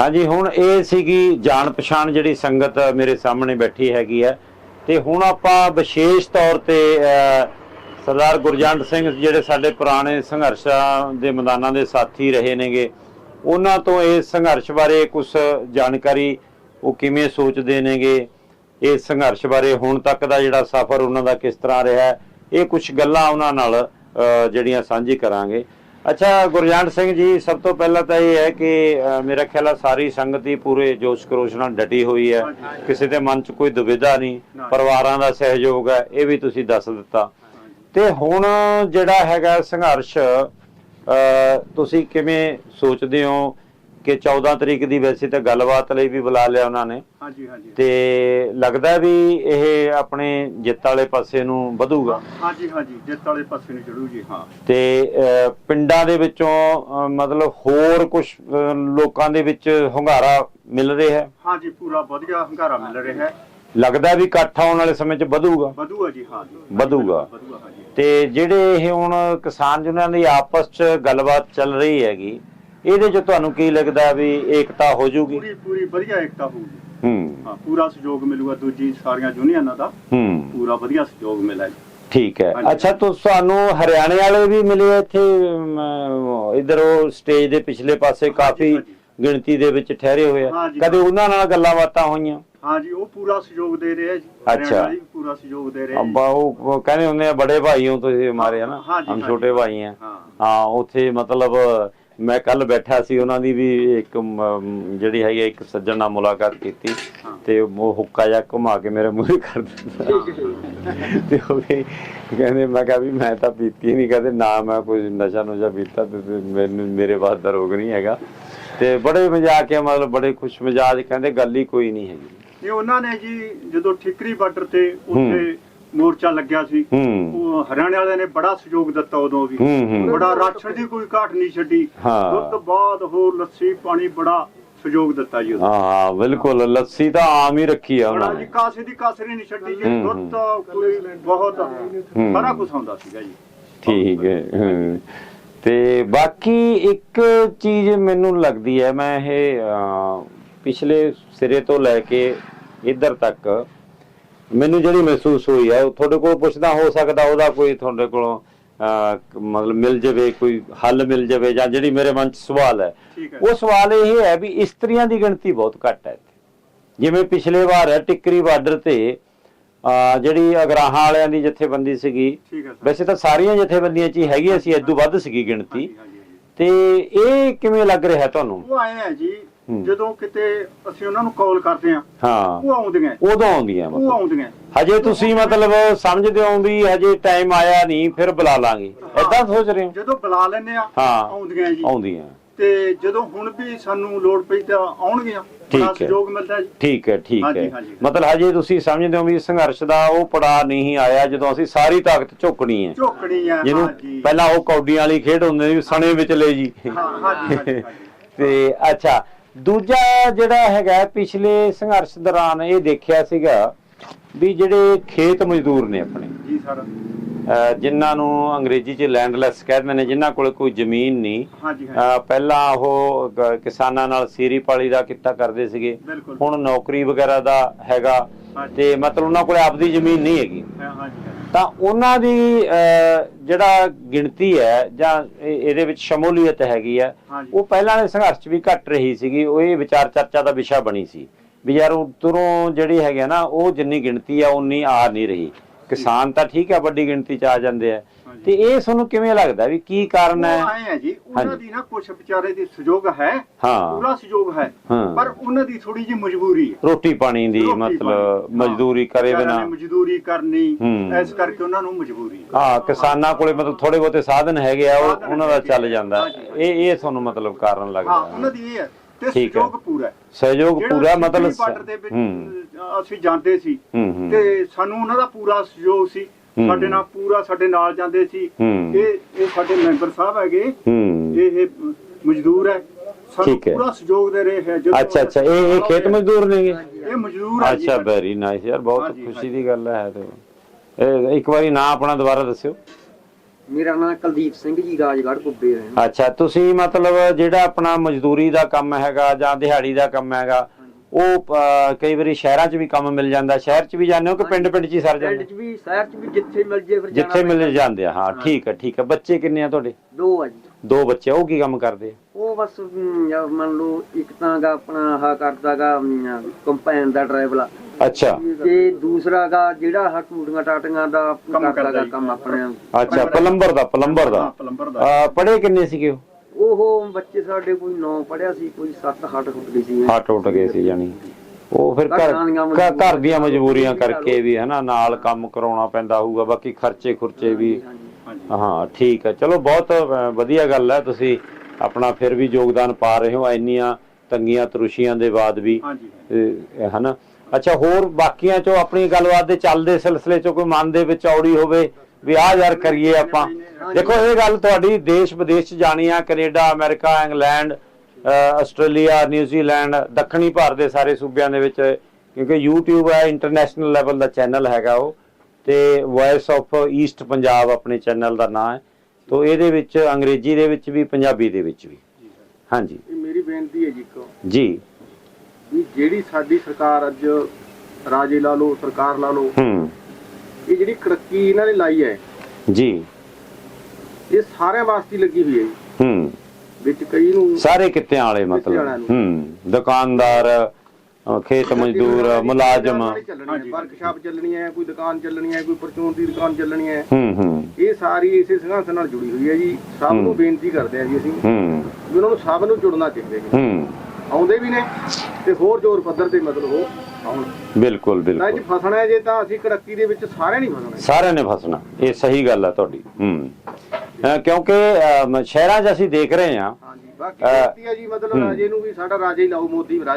ਹਾਂਜੀ ਹੁਣ ਇਹ ਸੀਗੀ ਜਾਣ ਪਛਾਣ ਜਿਹੜੀ ਸੰਗਤ ਮੇਰੇ ਸਾਹਮਣੇ ਬੈਠੀ ਹੈਗੀ ਹੈ। ਤੇ ਹੁਣ ਆਪਾਂ ਵਿਸ਼ੇਸ਼ ਤੌਰ ਤੇ ਸਰਦਾਰ ਗੁਰਜੰਟ ਸਿੰਘ ਜਿਹੜੇ ਸਾਡੇ ਪੁਰਾਣੇ ਸੰਘਰਸ਼ਾਂ ਦੇ ਮੈਦਾਨਾਂ ਦੇ ਸਾਥੀ ਰਹੇ ਨੇਗੇ। ਉਹਨਾਂ ਤੋਂ ਇਸ ਸੰਘਰਸ਼ ਬਾਰੇ ਕੁਝ ਜਾਣਕਾਰੀ ਉਹ ਕਿਵੇਂ ਸੋਚਦੇ ਨੇਗੇ? ਇਸ ਸੰਘਰਸ਼ ਬਾਰੇ ਹੁਣ ਤੱਕ ਦਾ ਜਿਹੜਾ ਸਫ਼ਰ ਉਹਨਾਂ ਦਾ ਕਿਸ ਤਰ੍ਹਾਂ ਰਿਹਾ ਇਹ ਕੁਝ ਗੱਲਾਂ ਉਹਨਾਂ ਨਾਲ ਜਿਹੜੀਆਂ ਸਾਂਝੀ ਕਰਾਂਗੇ। ਅੱਛਾ, ਗੁਰਜੰਟ ਸਿੰਘ ਜੀ, ਸਭ ਤੋਂ ਪਹਿਲਾਂ ਤਾਂ ਇਹ ਹੈ ਕਿ ਮੇਰਾ ਖਿਆਲ ਹੈ ਸਾਰੀ ਸੰਗਤ ਹੀ ਪੂਰੇ ਜੋਸ਼ ਖਰੋਸ਼ ਨਾਲ ਡਟੀ ਹੋਈ ਹੈ। ਕਿਸੇ ਦੇ ਮਨ 'ਚ ਕੋਈ ਦੁਬਿਧਾ ਨਹੀਂ, ਪਰਿਵਾਰਾਂ ਦਾ ਸਹਿਯੋਗ ਹੈ, ਇਹ ਵੀ ਤੁਸੀਂ ਦੱਸ ਦਿੱਤਾ। ਤੇ ਹੁਣ ਜਿਹੜਾ ਹੈਗਾ ਸੰਘਰਸ਼ ਤੁਸੀਂ ਕਿਵੇਂ ਸੋਚਦੇ ਹੋ ਕਿ 14 ਤਰੀਕ ਦੀ ਵੈਸੇ ਤਾਂ ਗੱਲਬਾਤ ਲਈ ਵੀ ਬੁਲਾ ਲਿਆ ਉਹਨਾਂ ਨੇ? ਹਾਂਜੀ ਹਾਂਜੀ। ਤੇ ਲੱਗਦਾ ਵੀ ਇਹ ਆਪਣੇ ਜਿੱਤ ਵਾਲੇ ਪਾਸੇ ਨੂੰ ਵਧੂਗਾ? ਹਾਂਜੀ ਹਾਂਜੀ ਜਿੱਤ ਵਾਲੇ ਪਾਸੇ ਨੂੰ ਚੜੂ ਜੀ ਹਾਂ। ਤੇ ਪਿੰਡਾਂ ਦੇ ਵਿੱਚੋਂ ਮਤਲਬ ਹੋਰ ਕੁਝ ਲੋਕਾਂ ਦੇ ਵਿੱਚ ਹੁੰਗਾਰਾ ਮਿਲ ਰਿਹਾ ਹੈ? ਹਾਂਜੀ ਪੂਰਾ ਵਧੀਆ ਹੰਗਾਰਾ ਮਿਲ ਰਿਹਾ ਹੈ। ਲੱਗਦਾ ਵੀ ਇਕੱਠ ਆਉਣ ਵਾਲੇ ਸਮੇਂ 'ਚ ਵਧੂਗਾ। ਵਧੂਗਾ ਜੀ ਹਾਂ ਜੀ। ਵਧੂਗਾ। ਤੇ ਜਿਹੜੇ ਇਹ ਹੁਣ ਕਿਸਾਨ ਯੂਨੀਅਨਾਂ ਦੀ ਆਪਸ 'ਚ ਗੱਲਬਾਤ ਚੱਲ ਰਹੀ ਹੈਗੀ ਇਹਦੇ 'ਚ ਤੁਹਾਨੂੰ ਕੀ ਲੱਗਦਾ ਵੀ ਏਕਤਾ ਹੋ ਜਾਊਗੀ? ਪੂਰੀ ਪੂਰੀ ਵਧੀਆ ਏਕਤਾ ਹੋਊਗੀ। ਹੂੰ। ਹਾਂ ਪੂਰਾ ਸਹਿਯੋਗ ਮਿਲੂਗਾ ਦੂਜੀ ਸਾਰੀਆਂ ਯੂਨੀਅਨਾਂ ਦਾ। ਹੂੰ। ਪੂਰਾ ਵਧੀਆ ਸਹਿਯੋਗ ਮਿਲਿਆ ਜੀ। ਠੀਕ ਹੈ। ਹਾਂਜੀ। ਅੱਛਾ ਤੁ- ਤੁਹਾਨੂੰ ਹਰਿਆਣੇ ਵਾਲੇ ਵੀ ਮਿਲੇ ਇੱਥੇ ਅਮ, ਇੱਧਰ ਉਹ ਸਟੇਜ ਦੇ ਪਿਛਲੇ ਪਾਸੇ ਕਾਫੀ ਹਾਂਜੀ। ਗਿਣਤੀ ਦੇ ਵਿੱਚ ਠਹਿਰੇ ਹੋਏ ਆ। ਹਾਂਜੀ। ਕਦੇ ਉਹਨਾਂ ਨਾਲ ਗੱਲਾਂ ਬਾਤਾਂ ਹੋਈਆਂ? ਹਾਂ ਜੀ ਉਹ ਪੂਰਾ ਸਹਿਯੋਗ ਦੇ ਰਿਹਾ ਜੀ। ਅੱਛਾ। ਹਰਿਆਣਾ ਵੀ ਪੂਰਾ ਸਹਿਯੋਗ ਦੇ ਰਿਹਾ ਜੀ। ਅੱਬਾ ਉਹ ਉਹ ਕਹਿੰਦੇ ਹੁੰਦੇ ਆ ਬੜੇ ਭਾਈ ਹੋ ਤੁਸੀਂ ਹਮਾਰੇ ਹਨਾ ਹਾਂਜੀ, ਹਮ ਹਾਂਜੀ। ਛੋਟੇ ਭਾਈ ਆ। ਹਾਂ। ਹਾਂ ਉੱਥੇ ਮਤਲਬ ਮੈਂ ਕੱਲ ਬੈਠਾ ਸੀ ਉਹਨਾਂ ਦੀ ਵੀ ਇੱਕ ਮ, ਜਿਹੜੀ ਹੈਗੀ ਆ, ਇੱਕ ਸੱਜਣ ਨਾਲ ਮੁਲਾਕਾਤ ਕੀਤੀ। ਹਾਂ। ਤੇ ਉਹ ਹੁੱਕਾ ਜਿਹਾ ਘੁਮਾ ਕੇ ਮੇਰੇ ਮੂਹਰੇ ਕਰ ਦਿੱਤਾ ਤੇ ਉਹ ਵੀ ਕਹਿੰਦੇ ਮੈਂ ਕਿਹਾ ਵੀ ਮੈਂ ਤਾਂ ਪੀਤੀ ਨਹੀਂ ਕਹਿੰਦੇ ਨਾ ਮੈਂ ਕੋਈ ਨਸ਼ਾ ਨੁਸ਼ਾ ਪੀਤਾ ਤੇ ਤੇ ਮੈਨੂੰ ਮੇਰੇ ਬਾਅਦ ਦਾ ਰੋਗ ਨਹੀਂ ਹੈਗਾ। ਤੇ ਬੜੇ ਮਜ਼ਾਕ ਆ ਮਤਲਬ ਬੜੇ ਖੁਸ਼ ਮਜ਼ਾਜ ਕਹਿੰਦੇ ਗੱਲ ਹੀ ਕੋਈ ਨਹੀਂ ਹੈਗੀ। ਇਹ ਉਹਨਾਂ ਨੇ ਜੀ ਜਦੋਂ ਠਿਕਰੀ ਬਾਰਡਰ ਤੇ ਉੱਥੇ ਮੋਰਚਾ ਲੱਗਿਆ ਸੀ ਉਹ ਹਰਿਆਣੇ ਵਾਲਿਆਂ ਨੇ ਬੜਾ ਸਹਿਯੋਗ ਦਿੱਤਾ ਉਦੋਂ ਵੀ। ਬੜਾ ਰਾਸ਼ਨ ਦੀ ਕੋਈ ਘਾਟ ਨਹੀਂ ਛੱਡੀ। ਦੁੱਧ ਬਾਅਦ ਹੋਰ ਲੱਸੀ ਪਾਣੀ ਬੜਾ ਸਹਿਯੋਗ ਦਿੱਤਾ ਜੀ ਹਾਂ ਹਾਂ ਬਿਲਕੁਲ ਲੱਸੀ ਤਾਂ ਆਮ ਹੀ ਰੱਖੀ ਆ ਬੜਾ ਉਹਨਾਂ ਨੇ ਕਾਸੇ ਦੀ ਕਾਸਰੀ ਨਹੀਂ ਛੱਡੀ ਜੀ ਦੁੱਧ ਕੋਈ ਬਹੁਤ। ਸਾਰਾ ਕੁਝ ਹੁੰਦਾ ਸੀਗਾ ਜੀ। ਠੀਕ ਹੈ। ਤੇ ਬਾਕੀ ਇੱਕ ਚੀਜ਼ ਮੈਨੂੰ ਲੱਗਦੀ ਹੈ ਮੈਂ ਇਹ ਪਿਛਲੇ ਸਿਰੇ ਤੋਂ ਲੈ ਕੇ ਇੱਧਰ ਤੱਕ ਮੈਨੂੰ ਜਿਹੜੀ ਮਹਿਸੂਸ ਹੋਈ ਹੈ ਉਹ ਤੁਹਾਡੇ ਕੋਲ ਪੁੱਛਦਾ ਹੋ ਸਕਦਾ ਉਹਦਾ ਕੋਈ ਤੁਹਾਡੇ ਕੋਲੋਂ ਮਤਲਬ ਮਿਲ ਜਾਵੇ ਕੋਈ ਹੱਲ ਮਿਲ ਜਾਵੇ ਜਾਂ ਜਿਹੜੀ ਮੇਰੇ ਮਨ 'ਚ ਸਵਾਲ ਹੈ ਉਹ ਸਵਾਲ ਇਹ ਹੈ ਵੀ ਇਸਤਰੀਆਂ ਦੀ ਗਿਣਤੀ ਬਹੁਤ ਘੱਟ ਹੈ। ਜਿਵੇਂ ਪਿਛਲੇ ਵਾਰ ਟਿੱਕਰੀ ਬਾਰਡਰ ਤੇ ਜਿਹੜੀ ਅਗਰਾਹਾਂ ਵਾਲਿਆਂ ਦੀ ਜਥੇਬੰਦੀ ਸੀਗੀ ਵੈਸੇ ਤਾਂ ਸਾਰੀਆਂ ਜਥੇਬੰਦੀਆਂ 'ਚ ਹੀ ਹੈਗੀਆਂ ਸੀ ਇਦੋਂ ਵੱਧ ਸੀਗੀ ਗਿਣਤੀ। ਤੇ ਇਹ ਕਿਵੇਂ ਲੱਗ ਰਿਹਾ ਤੁਹਾਨੂੰ? ਉਹ ਆਏ ਆ ਜੀ। ਜਦੋਂ ਕਿਤੇ ਅਸੀਂ ਉਹਨਾਂ ਨੂੰ ਕਾਲ ਕਰਦੇ ਆ ਹਾਂ। ਉਹ ਆਉਂਦੀਆਂ। ਉਦੋਂ ਆਉਂਦੀਆਂ ਉਹ ਮਤਲਬ। ਆਉਂਦੀਆਂ। ਹਜੇ ਤੁਸੀਂ ਮਤਲਬ ਸਮਝਦੇ ਹੋ ਵੀ ਹਜੇ ਟਾਈਮ ਆਇਆ ਨਹੀਂ ਫਿਰ ਬੁਲਾ ਲਾਂਗੇ। ਐਦਾਂ ਸੋਚ ਰਹੇ ਹੋ? ਜਦੋਂ ਬੁਲਾ ਲੈਂਦੇ ਆ ਹਾਂ। ਆਉਂਦੀਆਂ ਜੀ। ਆਉਂਦੀਆਂ। ਤੇ ਜਦੋਂ ਹੁਣ ਵੀ ਸਾਨੂੰ ਲੋੜ ਪਈ ਤਾਂ ਆਉਣਗੀਆਂ। ਠੀਕ ਹੈ। ਸਹਿਯੋਗ ਮਿਲਦਾ ਜੀ। ਠੀਕ ਹੈ ਠੀਕ ਹਾਂਜੀ, ਹੈ। ਹਾਂਜੀ। ਮਤਲਬ ਹਜੇ ਤੁਸੀਂ ਸਮਝਦੇ ਹੋ ਵੀ ਸੰਘਰਸ਼ ਦਾ ਉਹ ਪੜਾ ਨਹੀਂ ਆਇਆ ਜਦੋਂ ਅਸੀਂ ਸਾਰੀ ਤਾਕਤ ਝੋਕਣੀ ਹੈ। ਝੋਕਣੀ ਆ ਜਿਹਨੂੰ ਹਾਂਜੀ। ਪਹਿਲਾਂ ਉਹ ਕੌਡੀਆਂ ਵਾਲੀ ਖੇਡ ਹੁੰਦੀ ਸੀ ਸਣੇ ਵਿੱਚ ਲੈ ਜੀ। ਹਾਂ ਹਾਂਜੀ ਹਾਂਜੀ, ਹਾਂਜੀ। ਤੇ ਅੱਛਾ ਦੂਜਾ ਜਿਹੜਾ ਹੈਗਾ ਪਿਛਲੇ ਸੰਘਰਸ਼ ਦੌਰਾਨ ਇਹ ਦੇਖਿਆ ਸੀਗਾ ਵੀ ਜਿਹੜੇ ਖੇਤ ਮਜ਼ਦੂਰ ਨੇ ਆਪਣੇ। ਜੀ ਸਰ। ਜਿਨ੍ਹਾਂ ਨੂੰ ਅੰਗਰੇਜ਼ੀ 'ਚ ਲੈਂਡਲੈਸ ਕਹਿੰਦੇ ਨੇ ਜਿਨ੍ਹਾਂ ਕੋਲ ਕੋਈ ਜ਼ਮੀਨ ਨਹੀਂ। ਪਹਿਲਾਂ ਉਹ ਕਿਸਾਨਾਂ ਨਾਲ ਸੀਰੀ ਪਾਲੀ ਦਾ ਕਿੱਤਾ ਕਰਦੇ ਸੀਗੇ। ਹੁਣ ਨੌਕਰੀ ਵਗੈਰਾ ਦਾ ਹੈਗਾ। ਤੇ ਮਤਲਬ ਉਹਨਾਂ ਕੋਲ ਆਪਦੀ ਜ਼ਮੀਨ ਨਹੀਂ ਹੈਗੀ। ਤਾਂ ਉਹਨਾਂ ਦੀ ਜਿਹੜਾ ਗਿਣਤੀ ਹੈ ਜਾਂ ਇਹ- ਇਹਦੇ ਵਿੱਚ ਸ਼ਮੂਲੀਅਤ ਹੈਗੀ ਹੈ। ਉਹ ਪਹਿਲਾਂ ਦੇ ਸੰਘਰਸ਼ 'ਚ ਵੀ ਘਟ ਰਹੀ ਸੀਗੀ। ਉਹ ਇਹ ਵਿਚਾਰ ਚਰਚਾ ਦਾ ਵਿਸ਼ਾ ਬਣੀ ਸੀ। ਵੀ ਯਾਰ ਉਧਰੋਂ ਜਿਹੜੀ ਹੈਗੀ ਨਾ ਉਹ ਜਿੰਨੀ ਗਿਣਤੀ ਆ ਉਨੀ ਆ ਨਹੀਂ ਰਹੀ। ਕਿਸਾਨ ਤਾਂ ਠੀਕ ਹੈ ਵੱਡੀ ਗਿਣਤੀ 'ਚ ਆ ਜਾਂਦੇ ਆ। ਤੇ ਇਹ ਤੁਹਾਨੂੰ ਕਿਵੇਂ ਲੱਗਦਾ ਵੀ ਕੀ ਕਾਰਨ ਉਹ ਹੈ ਆਏ ਆ ਜੀ ਉਹਨਾਂ ਹਾਂਜੀ। ਦੀ ਨਾ ਕੁਛ ਵਿਚਾਰੇ ਦੀ ਸਹਿਯੋਗ ਹੈ ਹਾਂ ਪੂਰਾ ਸਹਿਯੋਗ ਹੈ ਹਾਂ। ਪਰ ਉਹਨਾਂ ਦੀ ਥੋੜੀ ਜਿਹੀ ਮਜਬੂਰੀ ਹੈ ਰੋਟੀ ਪਾਣੀ ਦੀ ਮਤਲਬ। ਮਜ਼ਦੂਰੀ ਕਰੇ ਬਿਨਾ ਮਜ਼ਦੂਰੀ ਕਰਨੀ ਹੂੰ। ਇਸ ਕਰਕੇ ਉਹਨਾਂ ਨੂੰ ਮਜਬੂਰੀ ਹੈ ਹਾਂ ਕਿਸਾਨਾਂ ਕੋਲੇ ਮਤਲਬ ਥੋੜੇ ਬਹੁਤੇ ਸਾਧਨ ਹੈਗੇ ਆ ਉਹ ਉਹਨਾਂ ਦਾ ਚੱਲ। ਜਾਂਦਾ। ਇਹ ਇਹ ਤੁਹਾਨੂੰ ਮਤਲਬ ਕਾਰਨ ਹਾਂ ਲੱਗਦਾ ਉਹਨਾਂ ਦੀ ਇਹ ਹੈ ਤੇ ਹੈ। ਸਹਿਯੋਗ ਪੂਰਾ ਹੈ ਸਹਿਯੋਗ ਪੂਰਾ ਮਤਲਬ ਬਾਰਡਰ ਦੇ ਵਿੱਚ ਹੂੰ ਅ, ਅਸੀਂ ਜਾਂਦੇ ਸੀ। ਤੇ ਸਾਨੂੰ ਉਹਨਾਂ ਦਾ ਪੂਰਾ ਸਹਿਯੋਗ ਸੀ। ਸਾਡੇ ਨਾਲ ਪੂਰਾ ਸਾਡੇ ਨਾਲ ਜਾਂਦੇ ਸੀ। ਇਹ ਇਹ ਸਾਡੇ ਮੈਂਬਰ ਸਾਹਿਬ ਹੈਗੇ। ਇਹ ਇਹ ਮਜ਼ਦੂਰ ਹੈ। ਸਾਨੂੰ ਠੀਕ ਹੈ। ਪੂਰਾ ਸਹਿਯੋਗ ਦੇ ਰਹੇ ਹੈ। ਅੱਛਾ ਅੱਛਾ। ਇਹ ਇਹ ਖੇਤ ਮਜ਼ਦੂਰ ਨੇਗੇ ਇਹ ਮਜ਼ਦੂਰ ਹੈ ਅੱਛਾ। ਵੈਰੀ ਨਾਈਸ ਯਾਰ ਬਹੁਤ ਖੁਸ਼ੀ। ਦੀ ਗੱਲ ਹੈ ਤੇ। ਇਹ ਇੱਕ ਵਾਰੀ ਨਾਂ ਆਪਣਾ ਦੁਬਾਰਾ ਦੱਸਿਓ। ਮੇਰਾ ਨਾਮ ਕੁਲਦੀਪ ਸਿੰਘ ਜੀ ਰਾਜਗੜ੍ਹ ਕੁੱਬੇ ਰਹਿਣਾ ਅੱਛਾ ਤੁਸੀਂ ਮਤਲਬ ਜਿਹੜਾ ਆਪਣਾ ਮਜ਼ਦੂਰੀ ਦਾ ਕੰਮ ਹੈਗਾ ਜਾਂ ਦਿਹਾੜੀ ਦਾ ਕੰਮ ਹੈਗਾ ਉਹ ਕਈ ਵਾਰੀ ਸ਼ਹਿਰਾਂ 'ਚ ਵੀ ਕੰਮ ਮਿਲ ਜਾਂਦਾ ਸ਼ਹਿਰ 'ਚ ਵੀ ਜਾਂਦੇ ਹੋ ਕਿ ਪਿੰਡ ਪਿੰਡ 'ਚ ਹੀ ਸਰ ਪਿੰਡ ਜਾਂਦੇ 'ਚ ਵੀ ਸ਼ਹਿਰ 'ਚ ਵੀ ਜਿੱਥੇ ਮਿਲ ਜੇ ਫਿਰ ਜਿੱਥੇ ਮਿਲ ਜਾਂਦੇ ਆ ਹਾਂ ਠੀਕ ਹੈ ਠੀਕ ਹੈ ਬੱਚੇ ਕਿੰਨੇ ਆ ਤੁਹਾਡੇ? ਦੋ ਆ ਜੀ। ਦੋ ਬੱਚੇ ਉਹ ਕੀ ਕੰਮ ਕਰਦੇ ਆ? ਉਹ ਬਸ ਅਮ, ਜਾਂ ਮੰਨ ਲਓ ਇੱਕ ਤਾਂ ਗਾ ਆਪਣਾ ਆਹ ਕਰਦਾਗਾ ਕੰਪੈਨ ਦਾ ਡਰਾਈਵਰ ਅੱਛਾ। ਤੇ ਦੂਸਰਾ ਗਾ ਜਿਹੜਾ ਆਹ ਟੂਟੀਆਂ ਟਾਟੀਆਂ ਦਾ ਕੰਮ ਕਰਦਾ ਕਰਦਾਗਾ ਜੀ। ਕੰਮ ਆਪਣੇ ਅੱਛਾ ਪਲੰਬਰ ਦਾ ਪਲੰਬਰ ਦਾ। ਹਾਂ, ਪਲੰਬਰ ਦਾ। ਆ ਪੜੇ ਕਿੰਨੇ ਸੀਗੇ ਉਹ? ਉਹ ਬੱਚੇ ਸਾਡੇ ਕੋਈ 9 ਪੜਿਆ ਸੀ ਕੋਈ 7 8 ਫੁੱਟ ਦੀ ਸੀ। ਹੱਟ ਉੱਟ ਗਏ ਸੀ ਜਾਨੀ ਉਹ ਫਿਰ ਘਰ ਘਰਾਂ ਦੀਆਂ ਮਜਬੂਰੀਆਂ ਕਰਕੇ ਵੀ ਹਨਾ ਨਾਲ ਕੰਮ ਕਰਾਉਣਾ ਪੈਂਦਾ ਹੋਊਗਾ ਬਾਕੀ ਖਰਚੇ ਖੁਰਚੇ ਵੀ। ਹਾਂ ਠੀਕ ਹੈ। ਚਲੋ ਬਹੁਤ ਵਧੀਆ ਗੱਲ ਹੈ ਤੁਸੀਂ ਆਪਣਾ ਫਿਰ ਵੀ ਯੋਗਦਾਨ ਪਾ ਰਹੇ ਹੋ ਇੰਨੀਆਂ ਤੰਗੀਆਂ ਤਰੁਸ਼ੀਆਂ ਦੇ ਬਾਅਦ ਵੀ ਹਨਾ। ਅੱਛਾ ਹੋਰ ਬਾਕੀਆਂ ਚੋਂ ਆਪਣੀ ਗੱਲਬਾਤ ਦੇ ਚੱਲਦੇ ਸਿਲਸਿਲੇ ਚੋਂ ਕੋਈ ਮਨ ਦੇ ਵਿੱਚ ਔੜੀ ਹੋਵੇ ਵੀ ਆਹ ਯਾਰ ਕਰੀਏ ਆਪਾਂ। ਦੇਖੋ ਇਹ ਗੱਲ ਤੁਹਾਡੀ ਦੇਸ਼ ਵਿਦੇਸ਼ ਚ ਜਾਣੀ ਆ Canada America England Australia New Zealand ਦੱਖਣੀ ਭਾਰਤ ਦੇ ਸਾਰੇ ਸੂਬਿਆਂ ਦੇ ਵਿੱਚ ਕਿਉਂਕਿ YouTube ਹੈ ਇੰਟਰਨੈਸ਼ਨਲ ਲੈਵਲ ਦਾ ਚੈਨਲ ਹੈਗਾ ਉਹ ਤੇ ਵੌਇਸ ਆਫ ਈਸਟ ਪੰਜਾਬ ਆਪਣੇ ਚੈਨਲ ਦਾ ਨਾਮ ਹੈ। ਤੋਂ ਇਹਦੇ ਵਿੱਚ ਅੰਗਰੇਜ਼ੀ ਦੇ ਵਿੱਚ ਵੀ ਪੰਜਾਬੀ ਦੇ ਵਿੱਚ ਵੀ। ਹਾਂਜੀ। ਇਹ ਮੇਰੀ ਬੇਨਤੀ ਹੈ ਜੀ ਇੱਕ। ਜੀ। ਵੀ ਜਿਹੜੀ ਸਾਡੀ ਸਰਕਾਰ ਅੱਜ ਰਾਜੇ ਲਾ ਲਓ ਸਰਕਾਰ ਲਾ ਲਓ ਹੂੰ। ਇਹ ਜਿਹੜੀ ਕੜਕੀ ਇਹਨਾਂ ਨੇ ਲਾਈ ਹੈ ਜੀ। ਇਹ ਸਾਰਿਆਂ ਵਾਸਤੇ ਲੱਗੀ ਹੋਈ ਹੈ ਜੀ। ਹੂੰ। ਵਿੱਚ ਕਈ ਨੂੰ ਸਾਰੇ ਕਿੱਤਿਆਂ ਵਾਲੇ ਮਤਲਬ। ਹੂੰ। ਦੁਕਾਨਦਾਰ ਖੇਤ ਮਜ਼ਦੂਰ ਮੁਲਾਜ਼ਮ। ਵਰਕਸ਼ਾਪ ਚੱਲਣੀ ਹੈ ਕੋਈ ਦੁਕਾਨ ਚੱਲਣੀ ਹੈ ਕੋਈ ਪਰਚੂਨ ਦੀ ਦੁਕਾਨ ਚੱਲਣੀ ਹੈ। ਹੂੰ ਹੂੰ। ਇਹ ਸਾਰੀ ਇਸੇ ਸੰਘਰਸ਼ ਨਾਲ ਜੁੜੀ ਹੋਈ ਹੈ ਜੀ। ਸਭ ਨੂੰ। ਬੇਨਤੀ ਕਰਦੇ ਹਾਂ ਜੀ ਅਸੀਂ। ਹੂੰ। ਵੀ ਉਹਨਾਂ ਨੂੰ ਸਭ ਨੂੰ ਜੁੜਨਾ ਚਾਹੀਦਾ ਜੀ। ਹੂੰ। ਆਉਂਦੇ ਵੀ ਨੇ ਤੇ ਹੋਰ ਜ਼ੋਰ ਪੱਧਰ ਤੇ ਮਤਲਬ ਉਹ ਆਉਣ ਬਿਲਕੁਲ ਜੀ ਬਿਲਕੁਲ। ਫਸਣਾ ਹੈ ਜੇ ਤਾਂ ਅਸੀਂ ਕੜਕੀ ਦੇ ਵਿੱਚ ਸਾਰਿਆਂ ਨਹੀਂ ਫਸਣਾ ਸਾਰਿਆਂ ਨੇ ਫਸਣਾ। ਇਹ ਸਹੀ ਗੱਲ ਹੈ ਤੁਹਾਡੀ। ਹੂੰ। ਕਿਉਂਕਿ ਸ਼ਹਿਰਾਂ 'ਚ ਅਸੀਂ ਦੇਖ ਰਹੇ ਹਾਂ। ਹਾਂਜੀ ਬਾਕੀ ਅਹ, ਹੈ ਜੀ ਮਤਲਬ। ਰਾਜੇ ਨੂੰ ਵੀ ਸਾਡਾ ਰਾਜਾ ਹੀ ਲਾਓ ਮੋਦੀ ਰਾਜਾ